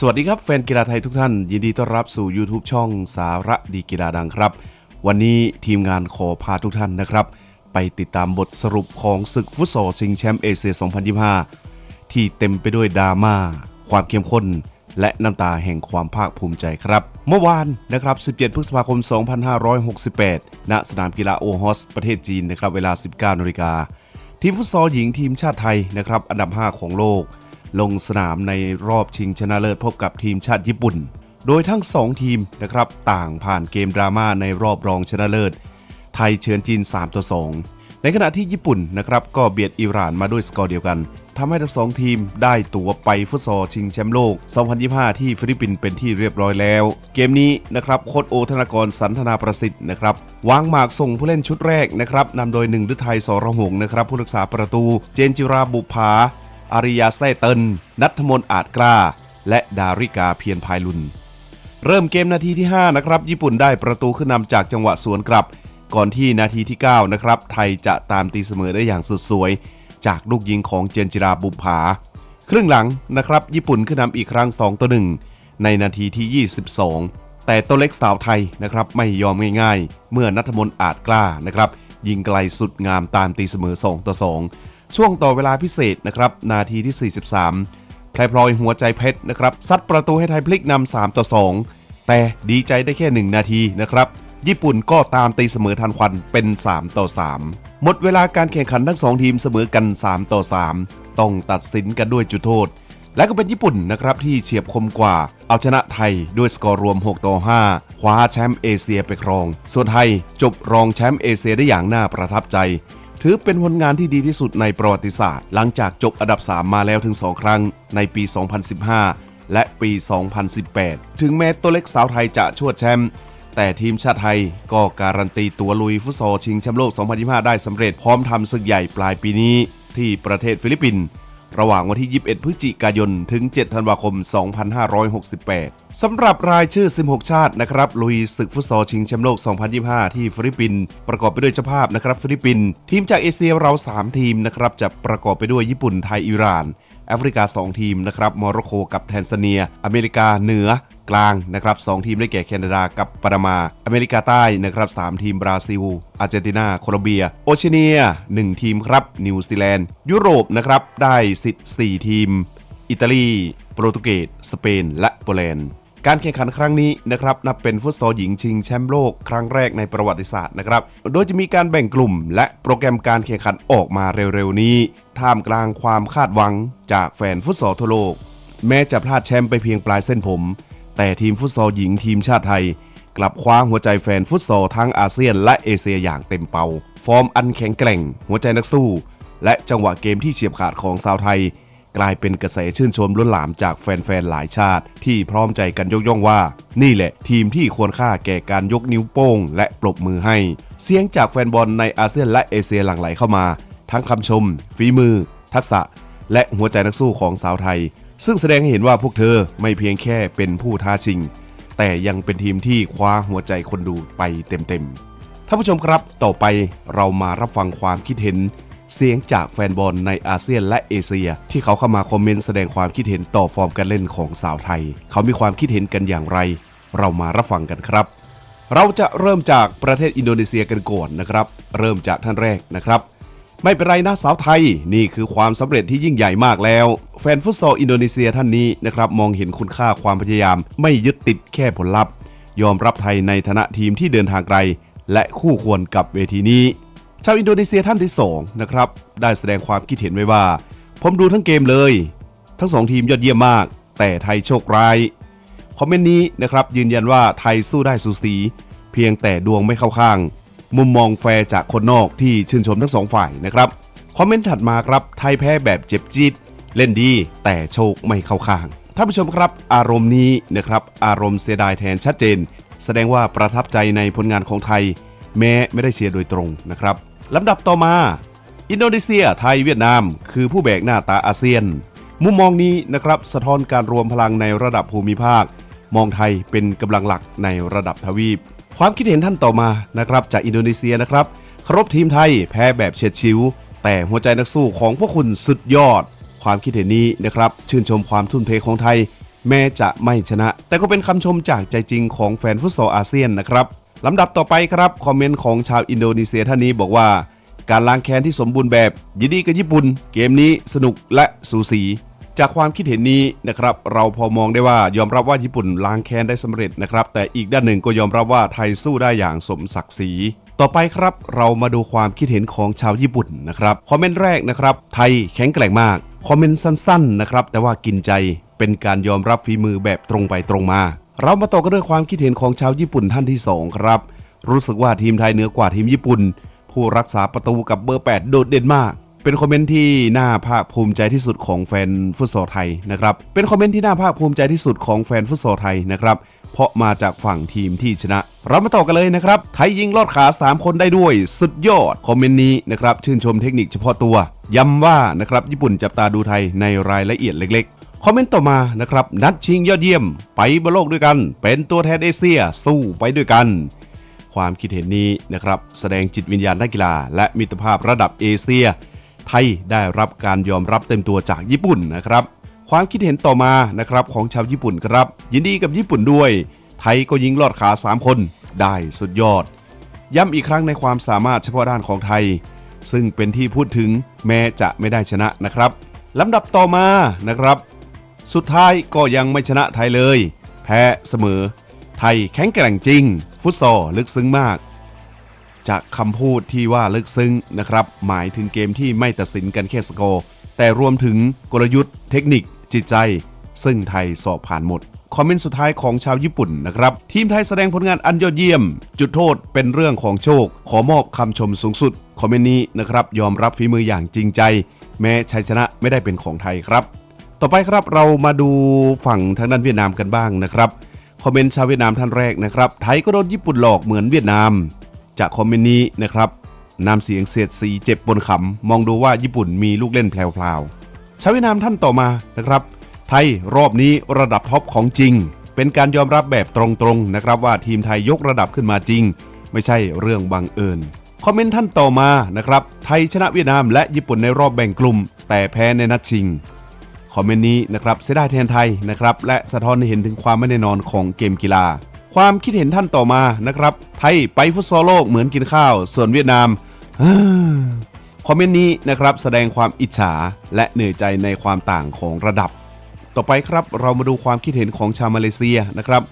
สวัสดีครับแฟนกีฬาไทยทุกท่าน ยินดีต้อนรับสู่ YouTube ช่องสาระดีกีฬาดังครับ วันนี้ทีมงานขอพาทุกท่านนะครับ ไปติดตามบทสรุปของศึกฟุตซอลชิงแชมป์เอเชีย 2025 ที่เต็มไปด้วยดราม่าความเข้มข้น และน้ำตาแห่งความภาคภูมิใจครับ เมื่อวานนะครับ 17 พฤษภาคม 2568 ณ สนามกีฬาโอฮอส ประเทศจีนนะครับเวลา 19นาฬิกาทีมฟุตซอลหญิงทีมชาติไทยนะครับอันดับ 5 ของโลก ลงสนามในรอบชิงชนะเลิศพบกับทีมชาติญี่ปุ่น โดยทั้ง 2 ทีมนะครับต่างผ่านเกมดราม่าในรอบรองชนะเลิศ ไทยเชิญจีน3ต่อ2ในขณะที่ญี่ปุ่นนะครับก็เบียดอิหร่านมาด้วยสกอร์เดียวกันทำให้ทั้งสองทีมได้ตั๋วไปฟุตซอลชิงแชมป์โลก 2025 ที่ฟิลิปปินส์เป็นที่เรียบร้อยแล้ว เกมนี้นะครับโค้ชโอธนากรสันธนาประสิทธิ์นะครับวางหมากส่งผู้เล่นชุดแรกนะครับนำโดยหนึ่งฤทัยสรหงนะครับผู้รักษาประตู เจนจิราบุภา อาริยาแซ่เตินนัทมนต์อาจกล้า และดาริกาเพียรพายลุน เริ่มเกมนาทีที่ 5 นะครับ ญี่ปุ่นได้ประตูขึ้นนำจากจังหวะสวนกลับ ก่อนที่นาทีที่ 9 นะครับ ไทยจะตามตีเสมอได้อย่างสุดสวย จากลูกยิงของเจนจิราบุภาครึ่งหลังนะครับ ญี่ปุ่นขึ้นนำอีกครั้ง 2 ต่อ 1 ในนาทีที่ 22 แต่ตัวเล็กสาวไทยนะครับไม่ยอมง่าย ๆ เมื่อนัทมนต์อาจกล้านะครับยิงไกลสุดงามตามตีเสมอ 2 ต่อ 2 ช่วงต่อเวลาพิเศษนะครับนาทีที่ 43 แพลพลอยหัวใจเพชรนะครับซัดประตูให้ไทยพลิกนำ3ต่อ 2 แต่ดีใจได้แค่ 1 นาทีนะครับ ญี่ปุ่นก็ตามตีเสมอทันควันเป็น 3 ต่อ 3 หมดเวลาการแข่งขันทั้ง 2 ทีมเสมอกัน 3 ต่อ 3 ต้องตัดสินกันด้วยจุดโทษ และก็เป็นญี่ปุ่นนะครับที่เฉียบคมกว่า เอาชนะไทยด้วยสกอร์รวม 6 ต่อ 5 คว้าแชมป์เอเชียไปครอง ส่วนไทยจบรองแชมป์เอเชียได้อย่างน่าประทับใจ ถือเป็นผลงานที่ดีที่สุดในประวัติศาสตร์ หลังจากจบอันดับ 3 มาแล้วถึง 2 ครั้งในปี 2015 และปี 2018 ถึงแม้ตัวเล็กสาวไทยจะชวดแชมป์แต่ทีมชาติไทยก็การันตีตัวลุยฟุตซอลชิงแชมป์โลก 2025 ได้สำเร็จพร้อมทำศึกใหญ่ปลายปีนี้ที่ประเทศฟิลิปปินส์ ระหว่างวันที่ 21 พฤศจิกายน ถึง 7 ธันวาคม 2568 สำหรับรายชื่อ 16 ชาตินะครับลุยศึกฟุตซอลชิงแชมป์โลก 2025 ที่ฟิลิปปินส์ประกอบไปด้วยเจ้าภาพนะครับฟิลิปปินส์ทีมจากเอเชียเรา 3 ทีมนะครับจะประกอบไปด้วยญี่ปุ่นไทยอิหร่านแอฟริกา 2 ทีมนะครับ โมร็อกโกกับแทนซาเนีย อเมริกาเหนือ กลางนะครับ2ทีมได้แก่แคนาดากับปานามา อเมริกาใต้นะครับ3ทีมบราซิล อาร์เจนตินา โคลอมเบีย โอเชียเนีย 1 ทีมครับ นิวซีแลนด์ ยุโรปนะครับได้สิทธิ์4ทีม อิตาลี โปรตุเกส สเปน และโปแลนด์การแข่งขันครั้งนี้นะครับนับเป็นฟุตซอลหญิงชิงแชมป์โลกครั้งแรกในประวัติศาสตร์นะครับ โดยจะมีการแบ่งกลุ่ม และโปรแกรมการแข่งขันออกมาเร็วๆนี้ ท่ามกลางความคาดหวังจากแฟนฟุตซอลทั่วโลก แม้จะพลาดแชมป์ไปเพียงปลายเส้นผม แต่ทีมฟุตซอลหญิงทีมชาติไทย กลับคว้าหัวใจแฟนฟุตซอลทั้งอาเซียนและเอเชียอย่างเต็มเป่า ฟอร์มอันแข็งแกร่ง หัวใจนักสู้ และจังหวะเกมที่เฉียบขาดของสาวไทย กลายเป็นกระแสชื่นชมล้นหลามจากแฟนๆหลายชาติ ที่พร้อมใจกันยกย่องว่า นี่แหละทีมที่ควรค่าแก่การยกนิ้วโป้ง และปรบมือให้ เสียงจากแฟนบอลในอาเซียนและเอเชียหลั่งไหลเข้ามา ทั้งคำชมฝีมือ ทักษะ และหัวใจนักสู้ของสาวไทย ซึ่งแสดงให้เห็นว่าพวกเธอไม่เพียงแค่เป็นผู้ท้าชิง แต่ยังเป็นทีมที่คว้าหัวใจคนดูไปเต็มๆท่านผู้ชมครับต่อไปเรามารับฟังความคิดเห็น เสียงจากแฟนบอลในอาเซียนและเอเชีย ที่เขาเข้ามาคอมเมนต์แสดงความคิดเห็นต่อฟอร์มการเล่นของสาวไทย เขามีความคิดเห็นกันอย่างไร เรามารับฟังกันครับ เราจะเริ่มจากประเทศอินโดนีเซียกันก่อนนะครับ เริ่มจากท่านแรกนะครับ ไม่เป็นไรนะสาวไทย นี่คือความสำเร็จที่ยิ่งใหญ่มากแล้ว แฟนฟุตซอลอินโดนีเซียท่านนี้นะครับมองเห็นคุณค่าความพยายาม ไม่ยึดติดแค่ผลลัพธ์ ยอมรับไทยในฐานะทีมที่เดินทางไกล และคู่ควรกับเวทีนี้ ชาวอินโดนีเซียท่านที่2นะครับได้แสดงความคิดเห็นไว้ว่า ผมดูทั้งเกมเลย ทั้งสองทีมยอดเยี่ยมมาก แต่ไทยโชคร้ายคอมเมนต์นี้นะครับยืนยันว่าไทยสู้ได้สูสีเพียงแต่ดวงไม่เข้าข้าง มุมมองแฟร์จากคนนอกที่ชื่นชมทั้งสองฝ่ายนะครับ คอมเมนต์ถัดมาครับ ไทยแพ้แบบเจ็บจี๊ดเล่นดีแต่โชคไม่เข้าข้าง ท่านผู้ชมครับ อารมณ์นี้นะครับ อารมณ์เสียดายแทนชัดเจน แสดงว่าประทับใจในผลงานของไทย แม้ไม่ได้เชียร์โดยตรงนะครับลำดับต่อมา อินโดนีเซีย ไทยเวียดนาม คือผู้แบกหน้าตาอาเซียน มุมมองนี้นะครับสะท้อนการรวมพลังในระดับภูมิภาค มองไทยเป็นกำลังหลักในระดับทวีป ความคิดเห็นท่านต่อมานะครับจากอินโดนีเซียนะครับครพทีมไทยแพ้แบบเฉียดชิว แต่หัวใจนักสู้ของพวกคุณสุดยอด ความคิดเห็นนี้นะครับ ชื่นชมความทุ่มเทของไทย แม้จะไม่ชนะ แต่ก็เป็นคำชมจากใจจริงของแฟนฟุตซอลอาเซียนนะครับลำดับต่อไปครับคอมเมนต์ของชาวอินโดนีเซียท่านนี้บอกว่า การล้างแค้นที่สมบูรณ์แบบยินดีกับญี่ปุ่น เกมนี้สนุกและสูสี จากความคิดเห็นนี้นะครับเราพอมองได้ว่ายอมรับว่าญี่ปุ่นล้างแค้นได้สำเร็จนะครับ แต่อีกด้านหนึ่งก็ยอมรับว่าไทยสู้ได้อย่างสมศักดิ์ศรีต่อไปครับเรามาดูความคิดเห็นของชาวญี่ปุ่นนะครับคอมเมนต์แรกนะครับ ไทยแข็งแกร่งมากคอมเมนต์สั้นๆนะครับแต่ว่ากินใจเป็นการยอมรับฝีมือแบบตรงไปตรงมา เรามาต่อกันด้วยความคิดเห็นของชาวญี่ปุ่นท่านที่สองครับ รู้สึกว่าทีมไทยเหนือกว่าทีมญี่ปุ่น ผู้รักษาประตูกับเบอร์ 8 โดดเด่นมาก เป็นคอมเมนต์ที่น่าภาคภูมิใจที่สุดของแฟนฟุตซอลไทยนะครับ เป็นคอมเมนต์ที่น่าภาคภูมิใจที่สุดของแฟนฟุตซอลไทยนะครับ เพราะมาจากฝั่งทีมที่ชนะ เรามาต่อกันเลยนะครับ ไทยยิงลอดขา 3 คนได้ด้วย สุดยอด คอมเมนต์นี้นะครับ ชื่นชมเทคนิคเฉพาะตัว ย้ำว่านะครับ ญี่ปุ่นจับตาดูไทยในรายละเอียดเล็กๆคอมเมนต์ต่อมานะครับ นัดชิงยอดเยี่ยม ไปบอลโลกด้วยกัน เป็นตัวแทนเอเชียสู้ไปด้วยกัน ความคิดเห็นนี้นะครับ แสดงจิตวิญญาณนักกีฬา และมิตรภาพระดับเอเชีย ไทยได้รับการยอมรับเต็มตัวจากญี่ปุ่นนะครับ ความคิดเห็นต่อมานะครับของชาวญี่ปุ่นครับ ยินดีกับญี่ปุ่นด้วย ไทยก็ยิงลอดขา 3 คนได้สุดยอด ย้ำอีกครั้งในความสามารถเฉพาะด้านของไทย ซึ่งเป็นที่พูดถึงแม้จะไม่ได้ชนะนะครับลำดับต่อมานะครับ สุดท้ายก็ยังไม่ชนะไทยเลย แพ้เสมอ ไทยแข็งแกร่งจริง ฟุตซอลลึกซึ้งมาก จากคำพูดที่ว่าลึกซึ้งนะครับ หมายถึงเกมที่ไม่ตัดสินกันแค่สกอร์แต่รวมถึงกลยุทธ์เทคนิค จิตใจ ซึ่งไทยสอบผ่านหมด คอมเมนต์สุดท้ายของชาวญี่ปุ่นนะครับ ทีมไทยแสดงผลงานอันยอดเยี่ยม จุดโทษเป็นเรื่องของโชค ขอมอบคำชมสูงสุด คอมเมนต์นี้นะครับ ยอมรับฝีมืออย่างจริงใจ แม้ชัยชนะไม่ได้เป็นของไทยครับ ต่อไปครับเรามาดูฝั่งทางด้านเวียดนามกันบ้างนะครับคอมเมนต์ชาวเวียดนามท่านแรกนะครับ ไทยก็โดนญี่ปุ่นหลอกเหมือนเวียดนาม จากคอมเมนต์นี้นะครับนำเสียงเสียดสีเจ็บบนขำ มองดูว่าญี่ปุ่นมีลูกเล่นแพลวๆชาวเวียดนามท่านต่อมานะครับ ไทยรอบนี้ระดับท็อปของจริง เป็นการยอมรับแบบตรงๆนะครับว่าทีมไทยยกระดับขึ้นมาจริง ไม่ใช่เรื่องบังเอิญคอมเมนต์ท่านต่อมานะครับ ไทยชนะเวียดนามและญี่ปุ่นในรอบแบ่งกลุ่ม แต่แพ้ในนัดชิงคอมเมนต์นี้นะครับเสียดายแทนไทยนะครับและสะท้อนให้เห็นถึงความไม่แน่นอนของเกมกีฬา ความคิดเห็นท่านต่อมานะครับ ไทยไปฟุตซอลโลกเหมือนกินข้าว ส่วนเวียดนามคอมเมนต์นี้นะครับแสดงความอิจฉาและเหนื่อยใจในความต่างของระดับ ต่อไปครับเรามาดูความคิดเห็นของชาวมาเลเซียนะครับ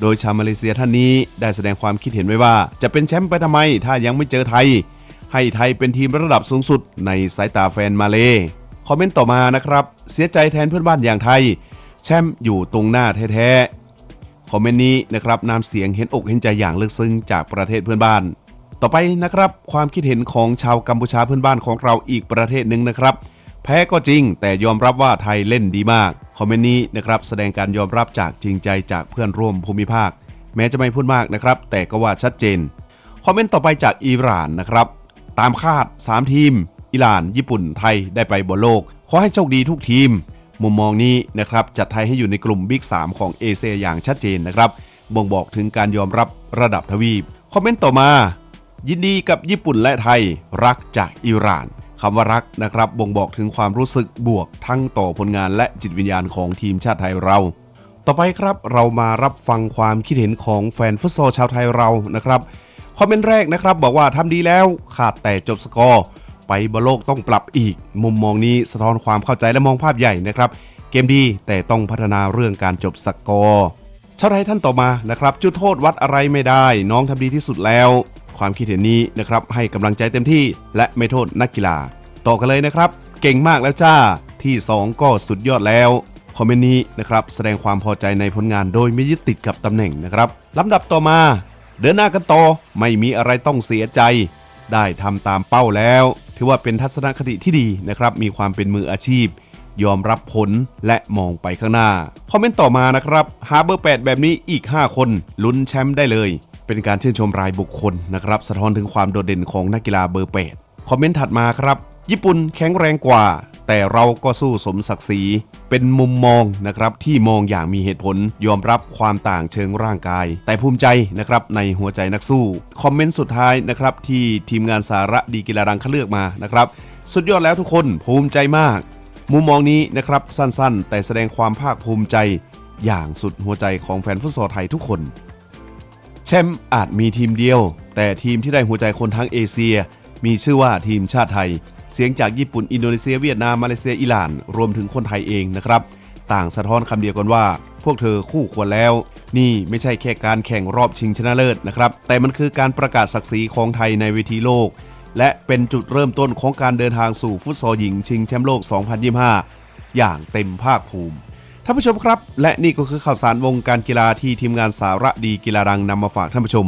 โดยชาวมาเลเซียท่านนี้ได้แสดงความคิดเห็นไว้ว่า จะเป็นแชมป์ไปทำไม ถ้ายังไม่เจอไทย ให้ไทยเป็นทีมระดับสูงสุดในสายตาแฟนมาเลคอมเมนต์ต่อมานะครับ เสียใจแทนเพื่อนบ้านอย่างไทย แชมป์อยู่ตรงหน้าแท้ๆ คอมเมนต์นี้นะครับนำเสียงเห็นอกเห็นใจอย่างลึกซึ้งจากประเทศเพื่อนบ้าน ต่อไปนะครับ ความคิดเห็นของชาวกัมพูชาเพื่อนบ้านของเราอีกประเทศหนึ่งนะครับ แพ้ก็จริง แต่ยอมรับว่าไทยเล่นดีมากคอมเมนต์นี้นะครับแสดงการยอมรับจากจริงใจจากเพื่อนร่วมภูมิภาค แม้จะไม่พูดมากนะครับ แต่ก็ว่าชัดเจนคอมเมนต์ต่อไปจากอิหร่านนะครับ ตามคาด 3 ทีม อิหร่าน ญี่ปุ่นไทยได้ไปบอลโลก ขอให้โชคดีทุกทีม มุมมองนี้นะครับจัดไทยให้อยู่ในกลุ่มบิ๊ก3ของเอเชียอย่างชัดเจนนะครับ บ่งบอกถึงการยอมรับระดับทวีป คอมเมนต์ต่อมา ยินดีกับญี่ปุ่นและไทย รักจากอิหร่านคำว่ารักนะครับ บ่งบอกถึงความรู้สึกบวกทั้งต่อผลงานและจิตวิญญาณของทีมชาติไทยเรา ต่อไปครับเรามารับฟังความคิดเห็นของแฟนฟุตซอลชาวไทยเรานะครับคอมเมนต์แรกนะครับบอกว่าทำดีแล้วขาดแต่จบสกอร์ ไปบอลโลกต้องปรับอีก มุมมองนี้สะท้อนความเข้าใจและมองภาพใหญ่นะครับ เกมดีแต่ต้องพัฒนาเรื่องการจบสกอร์ชาวไทยท่านต่อมานะครับ จุดโทษวัดอะไรไม่ได้ น้องทำดีที่สุดแล้ว ความคิดเห็นนี้นะครับให้กำลังใจเต็มที่ และไม่โทษนักกีฬา ต่อกันเลยนะครับ เก่งมากแล้วจ้า ที่ 2 ก็สุดยอดแล้วคอมเมนต์นี้นะครับแสดงความพอใจในผลงานโดยไม่ยึดติดกับตำแหน่งนะครับลำดับต่อมา เดินหน้ากันต่อไม่มีอะไรต้องเสียใจ ได้ทำตามเป้าแล้ว ถือว่าเป็นทัศนคติที่ดีนะครับ มีความเป็นมืออาชีพ ยอมรับผลและมองไปข้างหน้า คอมเมนต์ต่อมานะครับฮาเบอร์ 8 แบบนี้อีก 5 คนลุ้นแชมป์ได้เลย เป็นการชื่นชมรายบุคคลนะครับ สะท้อนถึงความโดดเด่นของนักกีฬาเบอร์ 8 คอมเมนต์ถัดมาครับ ญี่ปุ่นแข็งแรงกว่า แต่เราก็สู้สมศักดิ์ศรี เป็นมุมมองนะครับที่มองอย่างมีเหตุผลยอมรับความต่างเชิงร่างกาย แต่ภูมิใจนะครับในหัวใจนักสู้ คอมเมนต์สุดท้ายนะครับที่ทีมงานสาระดีกีฬาดังคัดเลือกมานะครับสุดยอดแล้วทุกคนภูมิใจมาก มุมมองนี้นะครับสั้นๆ แต่แสดงความภาคภูมิใจ อย่างสุดหัวใจของแฟนฟุตซอลไทยทุกคนแชมป์อาจมีทีมเดียว แต่ทีมที่ได้หัวใจคนทั้งเอเชีย มีชื่อว่าทีมชาติไทย เสียงจากญี่ปุ่น อินโดนีเซีย เวียดนาม มาเลเซีย อิหร่าน รวมถึงคนไทยเองนะครับ ต่างสะท้อนคำเดียวกันว่า พวกเธอคู่ควรแล้ว นี่ไม่ใช่แค่การแข่งรอบชิงชนะเลิศนะครับ แต่มันคือการประกาศศักดิ์ศรีของไทยในเวทีโลก และเป็นจุดเริ่มต้นของการเดินทางสู่ฟุตซอลหญิงชิงแชมป์โลก 2025 อย่างเต็มภาคภูมิท่านผู้ชมครับ และนี่ก็คือข่าวสารวงการกีฬาที่ทีมงานสาระดีกีฬาดังนำมาฝากท่านผู้ชม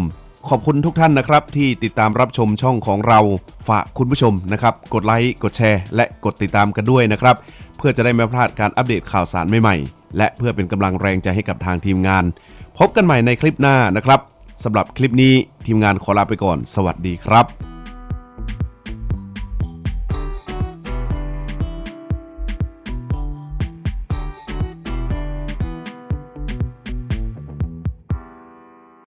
ขอบคุณทุกท่านนะครับ ที่ติดตามรับชมช่องของเราฝากคุณผู้ชมนะครับ กดไลค์กดแชร์ และกดติดตามกันด้วยนะครับ เพื่อจะได้ไม่พลาดการอัปเดตข่าวสารใหม่ๆ และเพื่อเป็นกำลังแรงใจให้กับทางทีมงาน พบกันใหม่ในคลิปหน้านะครับสำหรับคลิปนี้ทีมงานขอลาไปก่อน สวัสดีครับ